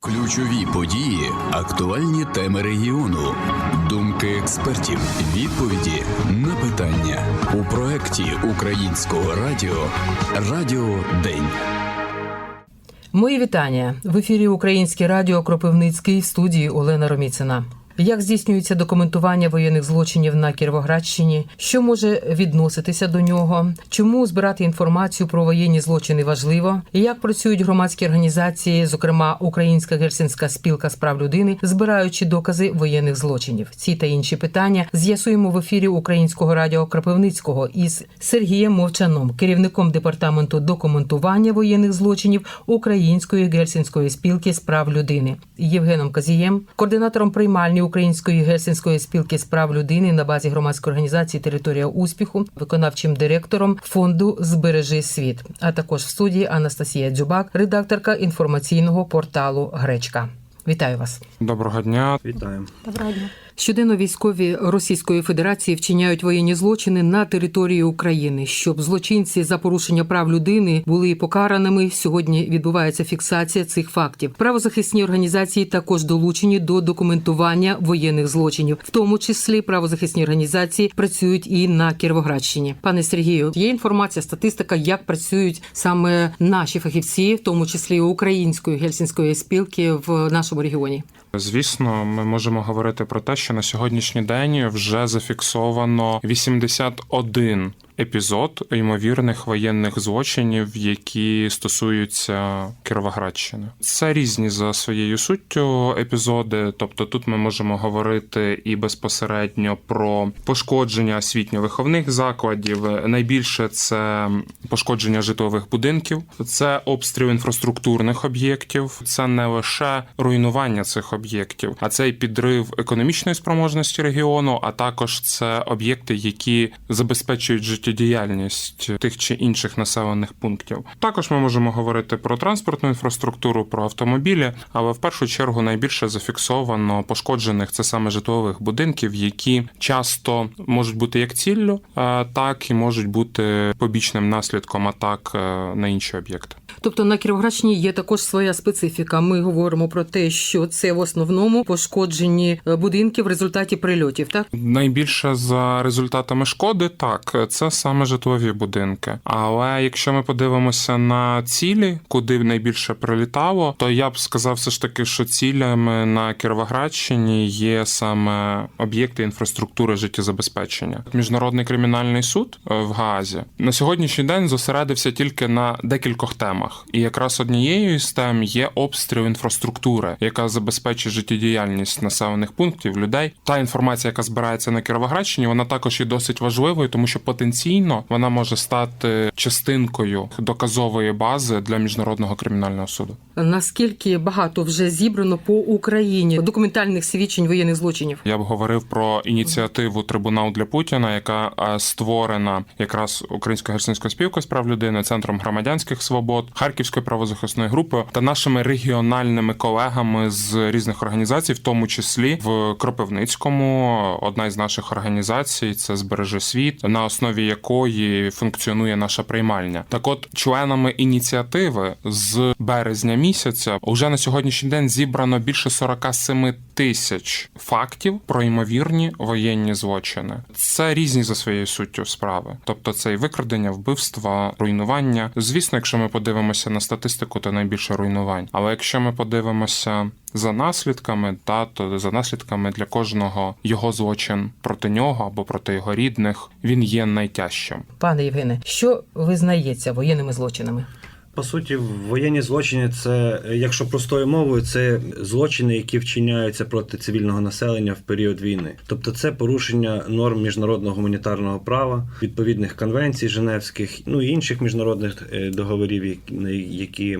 Ключові події, актуальні теми регіону, думки експертів, відповіді на питання у проєкті українського радіо Радіо День. Мої вітання в ефірі Українське Радіо Кропивницький в студії Олена Роміцина. Як здійснюється документування воєнних злочинів на Кіровоградщині? Що може відноситися до нього? Чому збирати інформацію про воєнні злочини важливо? І як працюють громадські організації, зокрема Українська гельсінська спілка з прав людини, збираючи докази воєнних злочинів? Ці та інші питання з'ясуємо в ефірі Українського радіо Кропивницького із Сергієм Мовчаном, керівником департаменту документування воєнних злочинів Української гельсінської спілки з прав людини, Євгеном Казієм, координатором приймальні Української гельсінської спілки з прав людини на базі громадської організації Територія успіху, виконавчим директором фонду Збережи світ, а також в студії Анастасія Дзюбак, редакторка інформаційного порталу Гречка. Вітаю вас. Доброго дня. Вітаємо. Щоденно військові Російської Федерації вчиняють воєнні злочини на території України. Щоб злочинці за порушення прав людини були покараними. Сьогодні відбувається фіксація цих фактів. Правозахисні організації також долучені до документування воєнних злочинів, в тому числі правозахисні організації працюють і на Кіровоградщині. Пане Сергію, є інформація, статистика, як працюють саме наші фахівці, в тому числі української гельсінської спілки в нашому регіоні. Звісно, ми можемо говорити про те, що на сьогоднішній день вже зафіксовано 81 епізод ймовірних воєнних злочинів, які стосуються Кіровоградщини. Це різні за своєю суттю епізоди. Тобто, тут ми можемо говорити і безпосередньо про пошкодження освітньо-виховних закладів. Найбільше це пошкодження житлових будинків, це обстріл інфраструктурних об'єктів, це не лише руйнування цих об'єктів, а це і підрив економічної спроможності регіону, а також це об'єкти, які забезпечують життєдіяльність тих чи інших населених пунктів. Також ми можемо говорити про транспортну інфраструктуру, про автомобілі, але в першу чергу найбільше зафіксовано пошкоджених це саме житлових будинків, які часто можуть бути як ціллю, е, так і можуть бути побічним наслідком атак е, на інші об'єкти. Тобто на Кіровоградщині є також своя специфіка. Ми говоримо про те, що це в основному пошкоджені е, будинки в результаті прильотів. Так Найбільше за результатами шкоди, так це саме житлові будинки. Але якщо ми подивимося на цілі, куди найбільше прилітало, то я б сказав все ж таки, що цілями на Кіровоградщині є саме об'єкти інфраструктури життєзабезпечення. Міжнародний кримінальний суд е, в Гаазі на сьогоднішній день зосередився тільки на декількох темах, і якраз однією з тем є обстріл інфраструктури, яка забезпечує життєдіяльність населених пунктів людей. Та інформація, яка збирається на Кіровоградщині, вона також є досить важливою, тому що потенційно вона може стати частинкою доказової бази для міжнародного кримінального суду. наскільки багато вже зібрано по Україні документальних свідчень воєнних злочинів? Я б говорив про ініціативу Трибунал для Путіна, яка е, створена якраз Українською герсинською спілкою з прав людини, центром громадянських свобод, Харківською правозахисною групою та нашими регіональними колегами з різних організацій, в тому числі в Кропивницькому. Одна із наших організацій це збережи світ, на основі якої функціонує наша приймальня. Так, от членами ініціативи з березня місяця уже на сьогоднішній день зібрано більше 47 тисяч фактів про ймовірні воєнні злочини. Це різні за своєю суттю справи, тобто це і викрадення, вбивства, руйнування. Звісно, якщо ми подивимося на статистику, то найбільше руйнувань. Але якщо ми подивимося за наслідками, та то за наслідками для кожного його злочин проти нього або проти його рідних, він є найтяжчим. Пане Євгене, що визнається воєнними злочинами? По суті, воєнні злочини це, якщо простою мовою, це злочини, які вчиняються проти цивільного населення в період війни. Тобто, це порушення норм міжнародного гуманітарного права, відповідних конвенцій Женевських, ну і інших міжнародних е, договорів, які-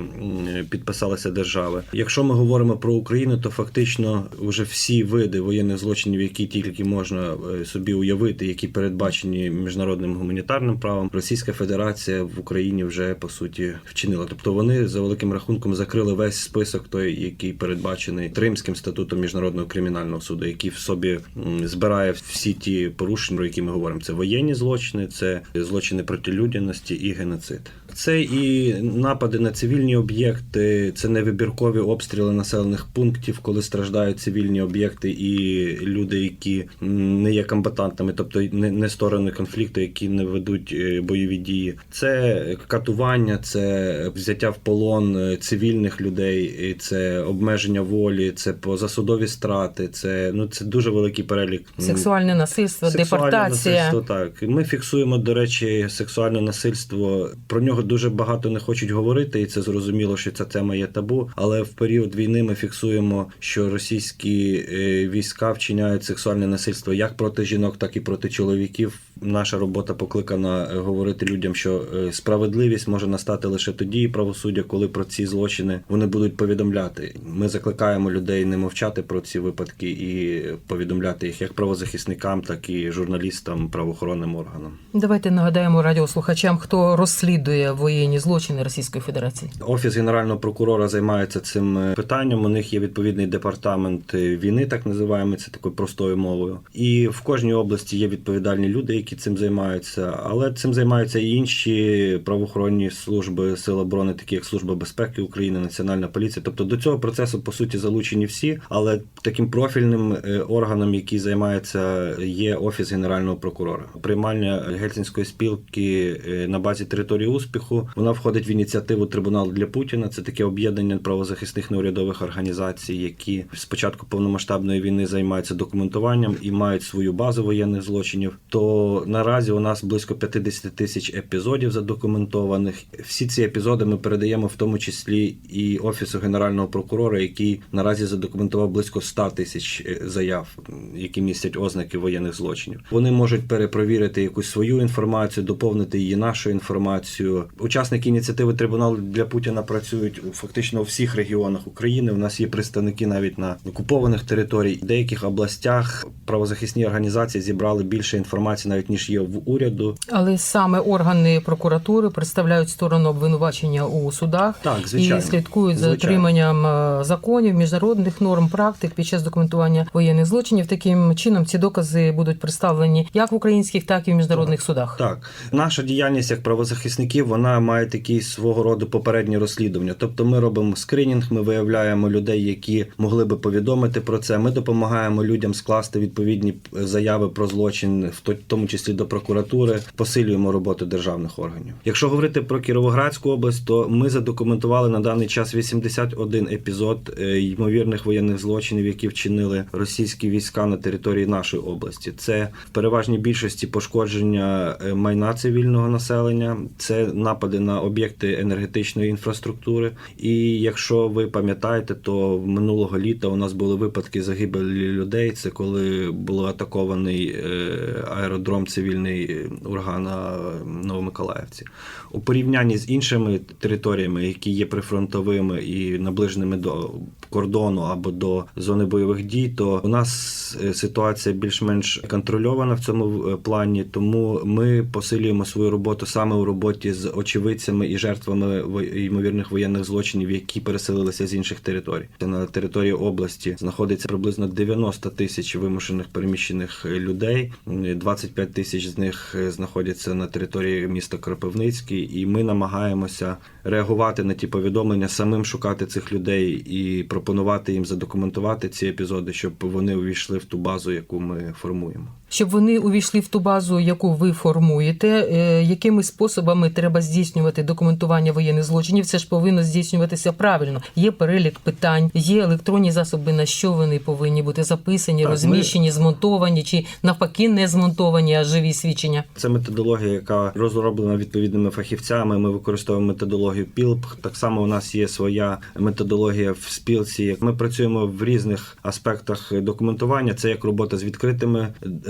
підписалися держави. Якщо ми говоримо про Україну, то фактично вже всі види воєнних злочинів, які тільки можна е, собі уявити, які передбачені міжнародним гуманітарним правом, Російська Федерація в Україні вже по суті вчинила вчинила. Тобто вони за великим рахунком закрили весь список, той, який передбачений Римським статутом міжнародного кримінального суду, який в собі збирає всі ті порушення, про які ми говоримо. Це воєнні злочини, це злочини проти людяності і геноцид. Це і напади на цивільні об'єкти, це невибіркові обстріли населених пунктів, коли страждають цивільні об'єкти і люди, які не є комбатантами, тобто не, не сторони конфлікту, які не ведуть е, бойові дії. Це катування, це взяття в полон е, цивільних людей, і це обмеження волі, це позасудові страти. Це ну це дуже великий перелік Сексуальне насильство, Сексуальне депортація. насильство, так. Ми фіксуємо, до речі, сексуальне насильство. Про нього дуже багато не хочуть говорити, і це зрозуміло, що ця тема є табу. Але в період війни ми фіксуємо, що російські е, війська вчиняють сексуальне насильство як проти жінок, так і проти чоловіків. Наша робота покликана е, говорити людям, що е, справедливість може настати лише тоді, і правосуддя, коли про ці злочини вони будуть повідомляти. Ми закликаємо людей не мовчати про ці випадки і повідомляти їх як правозахисникам, так і журналістам, правоохоронним органам. Давайте нагадаємо радіослухачам, хто розслідує воєнні злочини Російської Федерації. Офіс генерального прокурора займається цим е, питанням. У них є відповідний департамент війни, так називаємо це такою простою мовою. І в кожній області є відповідальні люди, які цим займаються. Але цим займаються і інші правоохоронні служби Сил оборони, такі як Служба безпеки України, Національна поліція. Тобто до цього процесу по суті залучені всі, але таким профільним е, органом, який займається, є офіс генерального прокурора. Приймальня гельсінської спілки е, на базі території успіху. Вона входить в ініціативу Трибунал для Путіна. Це таке об'єднання правозахисних неурядових організацій, які з початку повномасштабної війни займаються документуванням і мають свою базу воєнних злочинів. То наразі у нас близько 50 тисяч епізодів задокументованих. Всі ці епізоди ми передаємо в тому числі і офісу генерального прокурора, який наразі задокументував близько 100 тисяч е, заяв, які містять ознаки воєнних злочинів. Вони можуть перепровірити якусь свою інформацію, доповнити її нашою інформацією. Учасники ініціативи Трибунал для Путіна працюють фактично у всіх регіонах України. У нас є представники навіть на окупованих територіях. В деяких областях правозахисні організації зібрали більше інформації, навіть ніж є в уряду. Але саме органи прокуратури представляють сторону обвинувачення у судах Так, звичайно. і слідкують за дотриманням е, законів, міжнародних норм, практик під час документування воєнних злочинів. Таким чином ці докази будуть представлені як в українських, так і в міжнародних судах. Так, наша діяльність як правозахисників вона має такі свого роду попередні розслідування. Тобто, ми робимо скринінг, ми виявляємо людей, які могли би повідомити про це. Ми допомагаємо людям скласти відповідні заяви про злочин, в то- тому числі до прокуратури, посилюємо роботу державних органів. Якщо говорити про Кіровоградську область, то ми задокументували на даний час 81 епізод е, ймовірних воєнних злочинів, які вчинили російські війська на території нашої області. Це в переважній більшості пошкодження е, майна цивільного населення, це напади на об'єкти енергетичної інфраструктури. І якщо ви пам'ятаєте, то минулого літа у нас були випадки загибелі людей. Це коли було атакований е, аеродром цивільний ураган на Новомиколаївці. У порівнянні з іншими територіями, які є прифронтовими і наближеними до кордону або до зони бойових дій, то у нас е, ситуація більш-менш контрольована в цьому е, плані. Тому ми посилюємо свою роботу саме у роботі з очевидцями і жертвами ймовірних воєнних злочинів, які переселилися з інших територій. На території області знаходиться приблизно 90 тисяч вимушених переміщених е, людей. М, 25 тисяч з них знаходяться на території міста Кропивницький, і ми намагаємося реагувати на ті повідомлення, самим шукати цих людей і пропонувати їм задокументувати ці епізоди, щоб вони увійшли в ту базу, яку ми формуємо. Щоб вони увійшли в ту базу, яку ви формуєте, е, якими способами треба здійснювати документування воєнних злочинів? Це ж повинно здійснюватися правильно. Є перелік питань, є електронні засоби, на що вони повинні бути записані, Так, ми- розміщені, змонтовані чи навпаки не змонтовані, а живі свідчення. Це методологія, яка розроблена відповідними фахівцями. Ми використовуємо методологію PILP. Так само у нас є своя методологія в спілці. Ми працюємо в різних аспектах документування. Це як робота з відкритими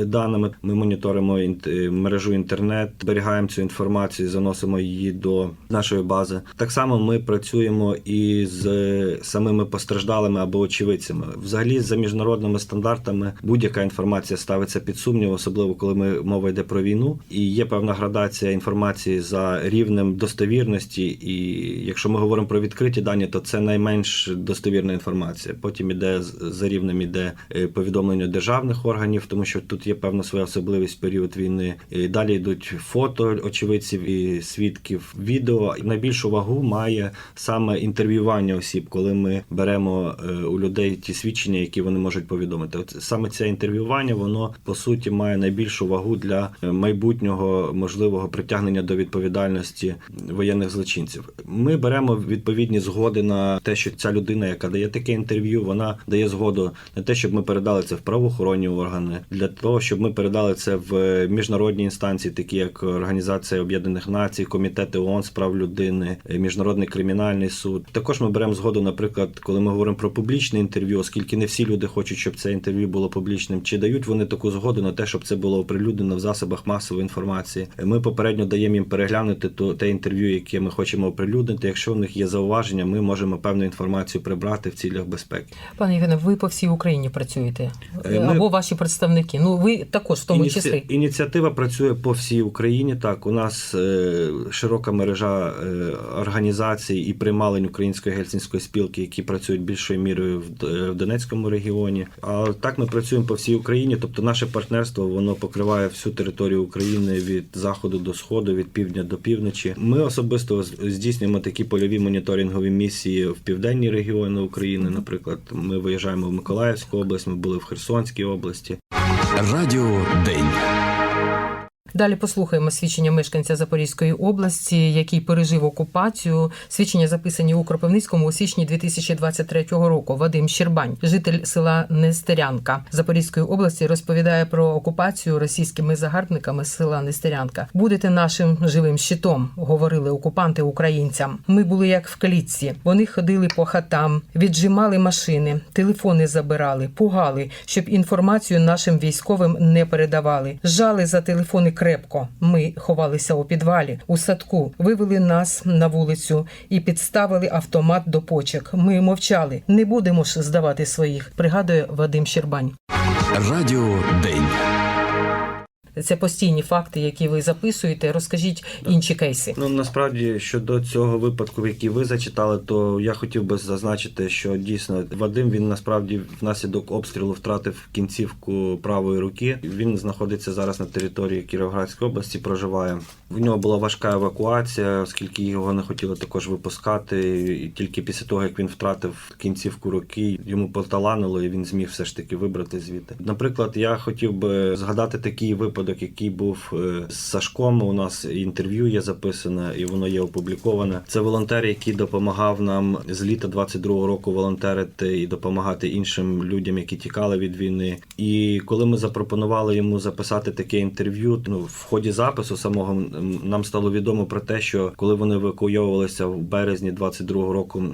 даними. Ми моніторимо е, мережу інтернет, зберігаємо цю інформацію, заносимо її до нашої бази. Так само ми працюємо і з самими постраждалими або очевидцями. Взагалі, за міжнародними стандартами, будь-яка інформація ставиться під сумнів, особливо коли ми мова йде про війну. І є певна градація інформації за рівнем достовірності І якщо ми говоримо про відкриті дані, то це найменш достовірна інформація. Потім іде за рівнем іде е, повідомлення державних органів, тому що тут є певна своя особливість період війни. І далі йдуть фото очевидців і свідків відео. Найбільшу вагу має саме інтерв'ювання осіб, коли ми беремо е, у людей ті свідчення, які вони можуть повідомити. От саме це інтерв'ювання, воно по суті має найбільшу вагу для е, майбутнього можливого притягнення до відповідальності воєнних злочинців. Ми беремо відповідні згоди на те, що ця людина, яка дає таке інтерв'ю, вона дає згоду на те, щоб ми передали це в правоохоронні органи, для того, щоб ми передали це в міжнародні інстанції, такі як Організація Об'єднаних Націй, комітети ООН з прав людини, е, Міжнародний кримінальний суд. Також ми беремо згоду, наприклад, коли ми говоримо про публічне інтерв'ю, оскільки не всі люди хочуть, щоб це інтерв'ю було публічним, чи дають вони таку згоду на те, щоб це було оприлюднено в засобах масової інформації. Ми попередньо даємо їм переглянути то те інтерв'ю, яке ми хочемо оприлюднити. Якщо в них є зауваження, ми можемо певну інформацію прибрати в цілях безпеки. Пане Євгене, ви по всій Україні працюєте Е, ми- або ваші представники. Ну ви також в тому Ініці- числі. Ініціатива працює по всій Україні. Так, у нас е, широка мережа е, організацій і приймалень Української гельсінської спілки, які працюють більшою мірою в, в Донецькому регіоні. А так ми працюємо по всій Україні. Тобто, наше партнерство воно покриває всю територію України від заходу до сходу, від півдня до півночі. Ми особисто здійснюємо такі польові моніторингові місії в південні регіони України. Наприклад, ми виїжджаємо в Миколаївську область, ми були в Херсонській області. Радіо День. Далі послухаємо свідчення мешканця Запорізької області, який пережив окупацію. Свідчення записані у Кропивницькому у січні 2023 року. Вадим Щербань, житель села Нестерянка Запорізької області, розповідає про окупацію російськими загарбниками села Нестерянка. Будете нашим живим щитом, говорили окупанти українцям. Ми були як в клітці. Вони ходили по хатам, віджимали машини, телефони забирали, пугали, щоб інформацію нашим військовим не передавали. Жали за телефони крепко. Ми ховалися у підвалі, у садку, вивели нас на вулицю і підставили автомат до почек. Ми мовчали. Не будемо ж здавати своїх. Пригадує Вадим Щербань. Радіо День. Це постійні факти, які ви записуєте. Розкажіть інші кейси. Ну насправді щодо цього випадку, який ви зачитали, то я хотів би зазначити, що дійсно Вадим він насправді внаслідок обстрілу втратив кінцівку правої руки. Він знаходиться зараз на території Кіровоградської області, проживає. В нього була важка евакуація, оскільки його не хотіли також випускати. І тільки після того, як він втратив кінцівку руки, йому поталанило, і він зміг все ж таки вибрати звідти. Наприклад, я хотів би згадати такий випадок, який був е, з Сашком. У нас інтерв'ю є записане, і воно є опубліковане. Це волонтер, який допомагав нам з літа 22-го року волонтерити і допомагати іншим людям, які тікали від війни. І коли ми запропонували йому записати таке інтерв'ю, ну в ході запису самого нам стало відомо про те, що коли вони евакуйовувалися в березні 22-го року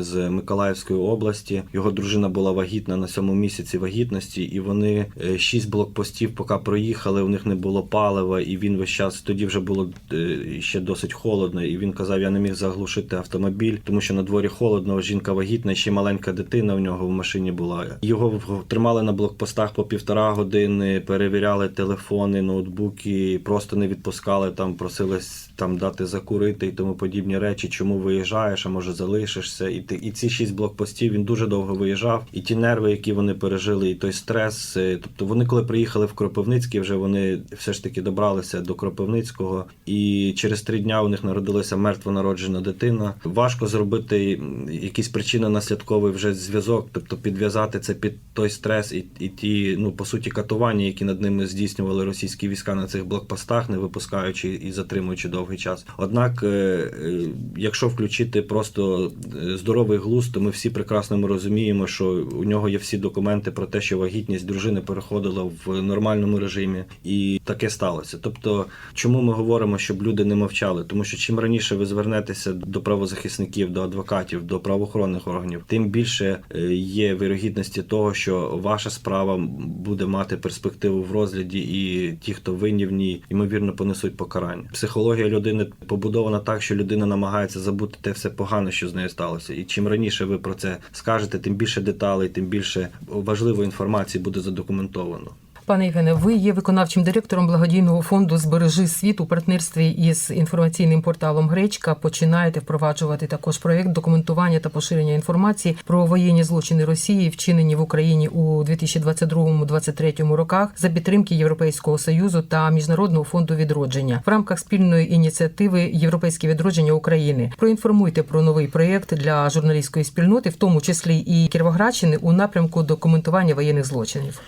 з Миколаївської області, його дружина була вагітна на сьомому місяці вагітності, і вони е, шість блокпостів, поки проїхали, у них не було палива, і він весь час тоді вже було е, ще досить холодно. І він казав: я не міг заглушити автомобіль, тому що на дворі холодно. Жінка вагітна, ще маленька дитина в нього в машині була. Його тримали на блокпостах по півтора години, перевіряли телефони, ноутбуки, просто не відпускали там, просили с- там дати закурити і тому подібні речі. Чому виїжджаєш, а може залишишся? І ти і ці шість блокпостів він дуже довго виїжджав. І ті нерви, які вони пережили, і той стрес. е, Тобто вони, коли приїхали в Кропивницький, вже вони все ж таки добралися до Кропивницького, і через три дня у них народилася мертво народжена дитина. Важко зробити м, якийсь причинно-наслідковий вже зв'язок, тобто підв'язати це під той стрес і, і ті, ну по суті, катування, які над ними здійснювали російські війська на цих блокпостах, не випускаючи і затримуючи довгий час. Однак, е, е, якщо включити просто е, здоровий глузд, то ми всі прекрасно ми розуміємо, що у нього є всі документи про те, що вагітність дружини переходила в нормальному режимі, і таке сталося. Тобто, чому ми говоримо, щоб люди не мовчали? Тому що чим раніше ви звернетеся до правозахисників, до адвокатів, до правоохоронних органів, тим більше є вірогідності того, що ваша справа буде мати перспективу в розгляді, і ті, хто винні в ній, ймовірно, понесуть покарання. Психологія людини побудована так, що людина намагається забути те все погане, що з нею сталося. І чим раніше ви про це скажете, тим більше деталей, тим більше важливої інформації буде задокументовано. Пане Євгене, ви є виконавчим директором благодійного фонду Збережи світ у партнерстві із інформаційним порталом Гречка. Починаєте впроваджувати також проект документування та поширення інформації про воєнні злочини Росії, вчинені в Україні у 2022-2023 роках за підтримки Європейського союзу та Міжнародного фонду відродження в рамках спільної ініціативи Європейське відродження України. Проінформуйте про новий проєкт для журналістської спільноти, в тому числі і Кіровоградщини, у напрямку документування воєнних злочинів.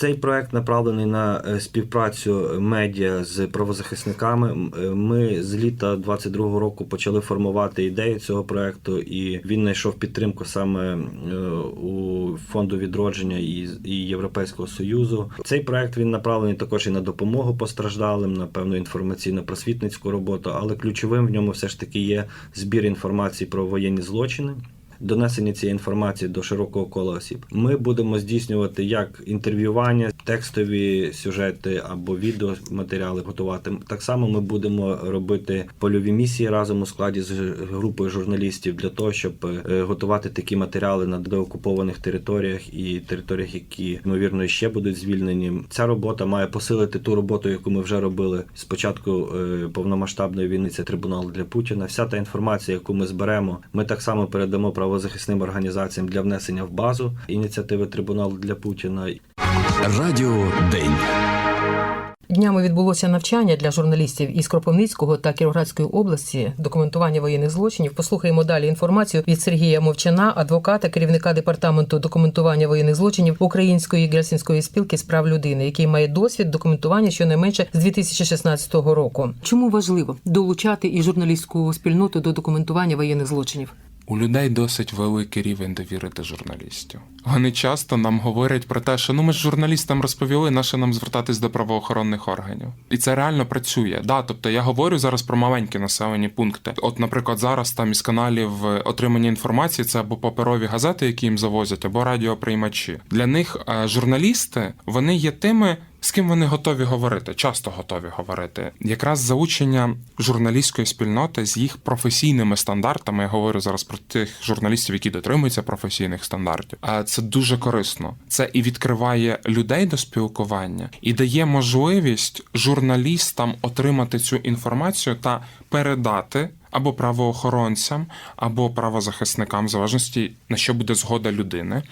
Цей проект направлений на е, співпрацю медіа з правозахисниками. Е, Ми з літа 22-го року почали формувати ідею цього проекту, і він знайшов підтримку саме е, у фонду відродження і, Європейського союзу. Цей проект він направлений також і на допомогу постраждалим, на певну інформаційно-просвітницьку роботу, але ключовим в ньому все ж таки є збір інформації про воєнні злочини донесення цієї інформації до широкого кола осіб. Ми будемо здійснювати як інтерв'ювання, текстові сюжети або відеоматеріали готувати. Так само ми будемо робити польові місії разом у складі з групою журналістів для того, щоб е, готувати такі матеріали на деокупованих територіях і територіях, які ймовірно ще будуть звільнені. Ця робота має посилити ту роботу, яку ми вже робили з початку е, повномасштабної війни. Це трибунал для Путіна. Вся та інформація, яку ми зберемо, ми так само передамо правозахисним організаціям для внесення в базу ініціативи Трибунал для Путіна. Радіо День. Днями відбулося навчання для журналістів із Кропивницького та Кіровоградської області документування воєнних злочинів. Послухаємо далі інформацію від Сергія Мовчана, адвоката, керівника департаменту документування воєнних злочинів Української гельсінської спілки з прав людини, який має досвід документування щонайменше з 2016 року. Чому важливо долучати і журналістську спільноту до документування воєнних злочинів? У людей досить великий рівень довіри до журналістів. Вони часто нам говорять про те, що ну ми ж журналістам розповіли, наше нам звертатись до правоохоронних органів. І це реально працює. Да, тобто я говорю зараз про маленькі населені пункти. От, наприклад, зараз там із каналів е, отримання інформації це або паперові газети, які їм завозять, або радіоприймачі. Для них е, журналісти вони є тими. З ким вони готові говорити, часто готові говорити. Якраз заучення журналістської спільноти з їх професійними стандартами. Я говорю зараз про тих журналістів, які дотримуються професійних стандартів. А це дуже корисно. Це і відкриває людей до спілкування, і дає можливість журналістам отримати цю інформацію та передати. Або правоохоронцям, або правозахисникам, в залежності на що буде згода людини.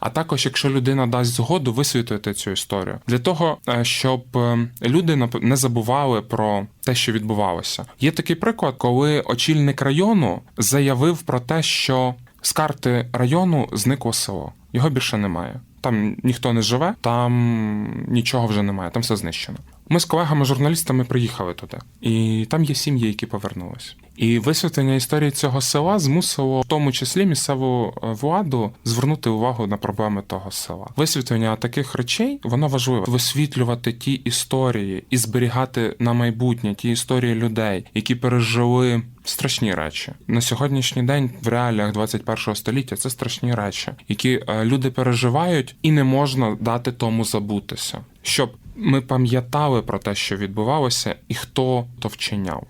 А також, якщо людина дасть згоду, висвітлити цю історію для того, е, щоб е, люди не забували про те, що відбувалося. Є такий приклад, коли очільник району заявив про те, що з карти району зникло село. Його більше немає. Там ніхто не живе, там нічого вже немає, там все знищено. Ми з колегами-журналістами приїхали туди, і там є сім'ї, які повернулись. І висвітлення історії цього села змусило в тому числі місцеву е, владу звернути увагу на проблеми того села. Висвітлення таких речей воно важливо висвітлювати ті історії і зберігати на майбутнє ті історії людей, які пережили страшні речі на сьогоднішній день в реаліях 21 століття. Це страшні речі, які е, люди переживають, і не можна дати тому забутися, щоб ми пам'ятали про те, що відбувалося, і хто то вчиняв.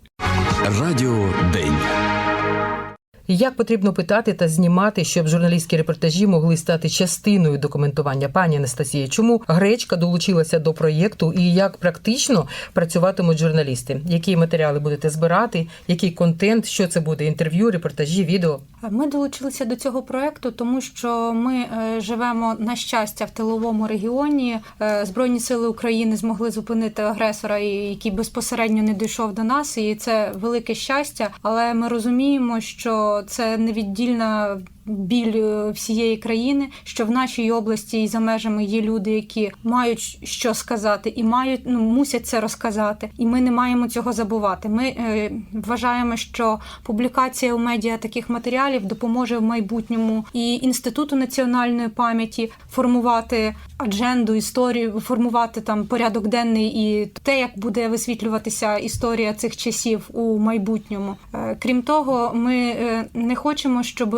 Радіо День. Як потрібно питати та знімати, щоб журналістські репортажі могли стати частиною документування? Пані Анастасія, чому гречка долучилася до проєкту і як практично працюватимуть журналісти? Які матеріали будете збирати? Який контент? Що це буде? Інтерв'ю, репортажі, відео? Ми долучилися до цього проекту, тому що ми е, живемо на щастя в тиловому регіоні. Е, Збройні сили України змогли зупинити агресора, який безпосередньо не дійшов до нас, і це велике щастя. Але ми розуміємо, що це невіддільна біль е, всієї країни, що в нашій області і за межами є люди, які мають що сказати, і мають ну мусять це розказати. І ми не маємо цього забувати. Ми е, вважаємо, що публікація у медіа таких матеріалів допоможе в майбутньому і інституту національної пам'яті формувати адженду, історію, формувати там порядок денний і те, як буде висвітлюватися історія цих часів у майбутньому. Е, Крім того, ми е, не хочемо, щоб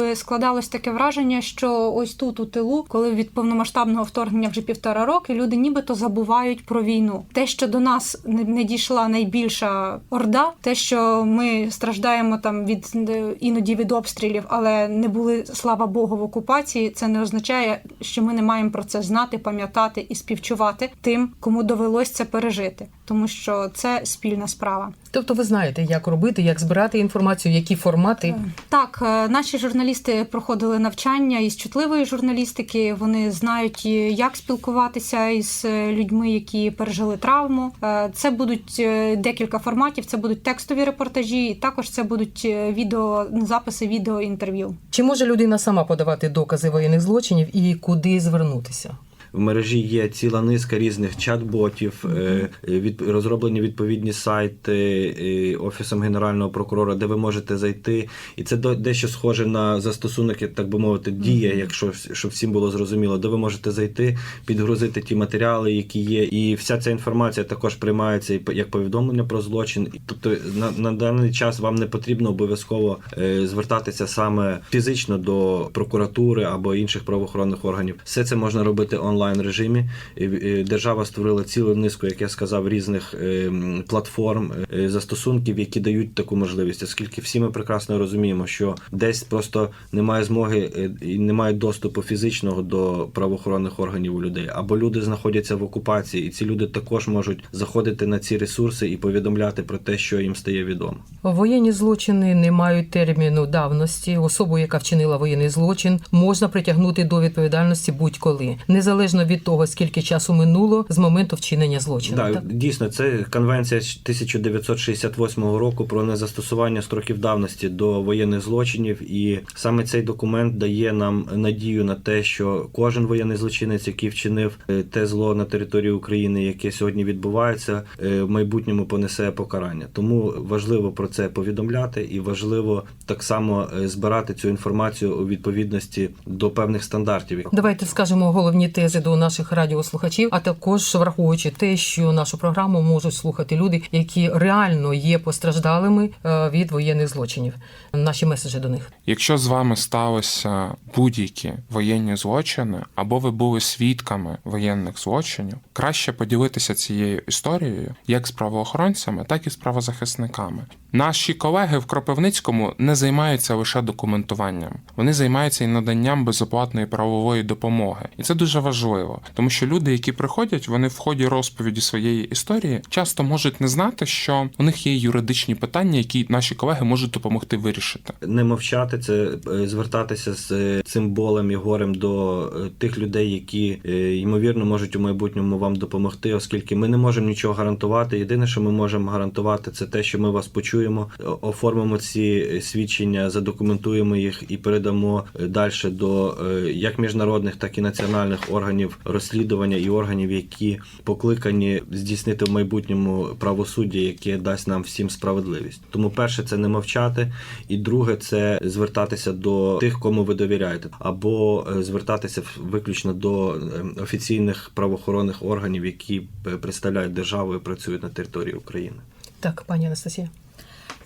складалось таке враження, що ось тут у тилу, коли від повномасштабного вторгнення вже півтора роки, люди нібито забувають про війну. Те, що до нас не дійшла найбільша орда, те, що ми страждаємо там від іноді від обстрілів, але не були слава Богу в окупації, це не означає що ми не маємо про це знати, пам'ятати і співчувати тим, кому довелось це пережити, тому що це спільна справа. Тобто, ви знаєте, як робити, як збирати інформацію, які формати. Так, е, наші журналісти проходили навчання із чутливої журналістики. Вони знають, е, як спілкуватися із е, людьми, які пережили травму. Е, Це будуть декілька форматів. Це будуть текстові репортажі, і також це будуть відео записи відеоінтерв'ю. Чи може людина сама подавати докази воєнних злочинів і куди звернутися? В мережі є ціла низка різних чат-ботів, е, від розроблені відповідні сайти е, офісом генерального прокурора, де ви можете зайти, і це дещо схоже на застосунок, так би мовити, дія, якщо щоб всім було зрозуміло, де ви можете зайти, підгрузити ті матеріали, які є, і вся ця інформація також приймається як повідомлення про злочин. Тобто на, на даний час вам не потрібно обов'язково е, звертатися саме фізично до прокуратури або інших правоохоронних органів. Все це можна робити онлайн режимі. Е, Держава створила цілу низку, як я сказав, різних е, платформ, е, застосунків, які дають таку можливість, оскільки всі ми прекрасно розуміємо, що десь просто немає змоги е, і немає доступу фізичного до правоохоронних органів у людей, або люди знаходяться в окупації, і ці люди також можуть заходити на ці ресурси і повідомляти про те, що їм стає відомо. Воєнні злочини не мають терміну давності. Особу, яка вчинила воєнний злочин, можна притягнути до відповідальності будь-коли, незалежно від того, скільки часу минуло з моменту вчинення злочину. Да, так? дійсно, це конвенція 1968 року про незастосування строків давності до воєнних злочинів, і саме цей документ дає нам надію на те, що кожен воєнний злочинець, який вчинив е, те зло на території України, яке сьогодні відбувається, е, в майбутньому понесе покарання. Тому важливо про це повідомляти, і важливо так само е, збирати цю інформацію у відповідності до певних стандартів. Давайте скажемо головні тези до наших радіослухачів, а також враховуючи те, що нашу програму можуть слухати люди, які реально є постраждалими е, від воєнних злочинів. Наші меседжі до них. Якщо з вами сталися будь-які воєнні злочини, або ви були свідками воєнних злочинів, краще поділитися цією історією як з правоохоронцями, так і з правозахисниками. Наші колеги в Кропивницькому не займаються лише документуванням, вони займаються і наданням безоплатної правової допомоги, і це дуже важливо, тому що люди, які приходять, вони в ході розповіді своєї історії часто можуть не знати, що у них є юридичні питання, які наші колеги можуть допомогти вирішити. не мовчати, це е, звертатися з е, цим болем і горем до е, тих людей, які ймовірно можуть у майбутньому вам допомогти, оскільки ми не можемо нічого гарантувати. Єдине, що ми можемо гарантувати, це те, що ми вас почуємо, е, оформимо ці е, свідчення, задокументуємо їх і передамо далі до е, як міжнародних, так і національних органів розслідування і органів, які покликані здійснити в майбутньому правосуддя, яке дасть нам всім справедливість. Тому перше це не мовчати, і друге це звертатися до тих, кому ви довіряєте, або е, звертатися виключно до е, офіційних правоохоронних органів, які е, представляють державу і працюють на території України. Так, пані Анастасія.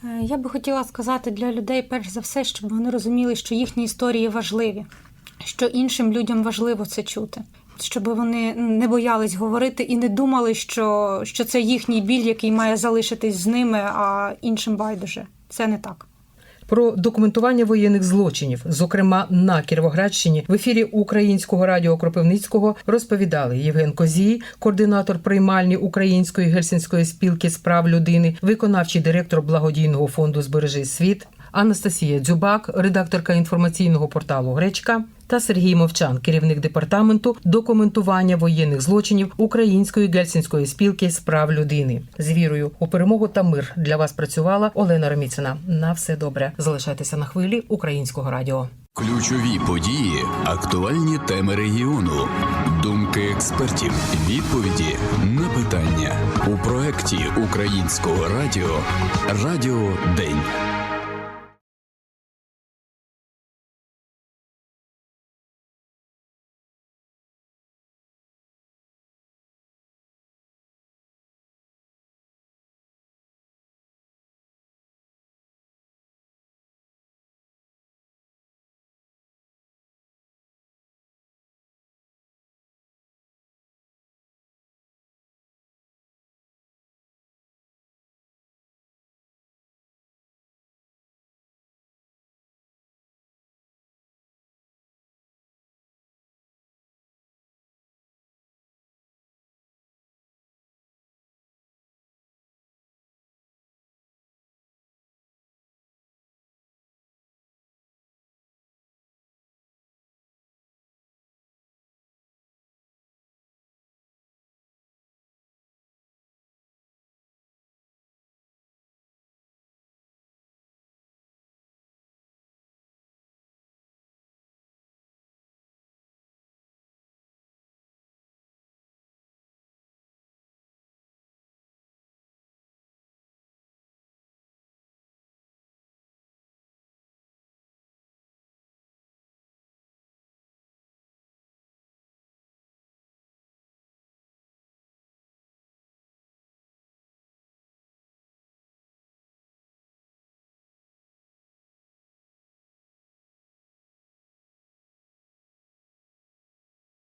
Е, Я би хотіла сказати для людей, перш за все, щоб вони розуміли, що їхні історії важливі, що іншим людям важливо це чути. Щоб вони не боялись говорити і не думали, що, що це їхній біль, який має залишитись з ними, а іншим байдуже. Це не так. Про документування воєнних злочинів, зокрема на Кіровоградщині, в ефірі Українського радіо Кропивницького розповідали Євген Козій, координатор приймальні Української гельсінської спілки з прав людини, виконавчий директор благодійного фонду Збережи світ, Анастасія Дзюбак, редакторка інформаційного порталу Гречка. Та Сергій Мовчан, керівник департаменту документування воєнних злочинів Української гельсінської спілки з прав людини. З вірою у перемогу та мир для вас працювала Олена Роміцина. На все добре. Залишайтеся на хвилі українського радіо. Ключові події, актуальні теми регіону, думки експертів, відповіді на питання у проєкті українського радіо Радіо День.